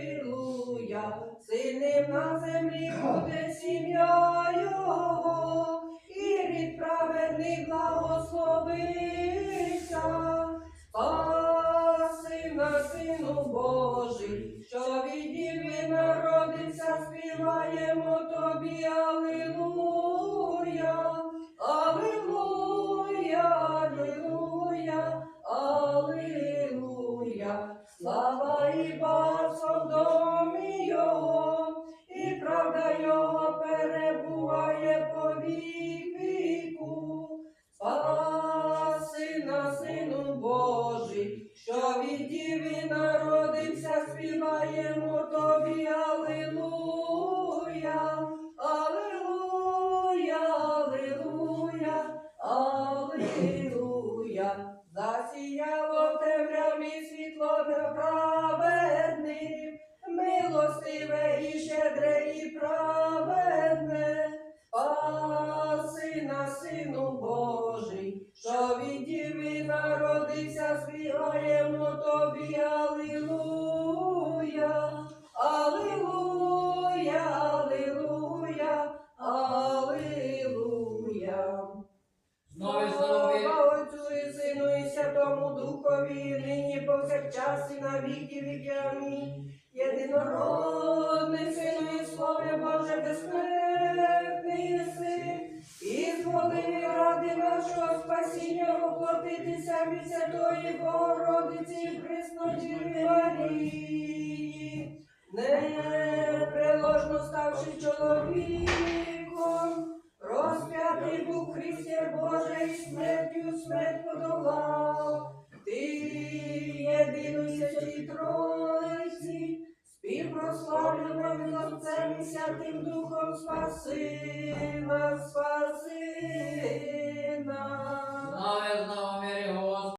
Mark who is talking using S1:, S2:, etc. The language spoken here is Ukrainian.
S1: Алілуя, сильним на землі буде сім'я його, і рід праведний благословиться, Спасина, сину Божий, що від діви народиться, співаємо тобі, Алілуя. Народився, співаємо тобі, Алілуя, Алілуя, Алілуя, Алілуя. Засіяло темряві світло неправедним, милостиве і щедре і праведне. Спаси на Сину Божий, що від Діви народився, співаємо тобі, Слава Отцю і Сину і Святому Духові, нині повсякчас і на віки віки. Амінь. Єдинородний Сину і Слові Боже безсмертний син, і зволив ради нашого спасіння воплотитися від Святої Богородиці Христочі Марії, непреложно ставши чоловіком, святій Тройці, співпрославлено від Отцем і Святим Духом спаси нас,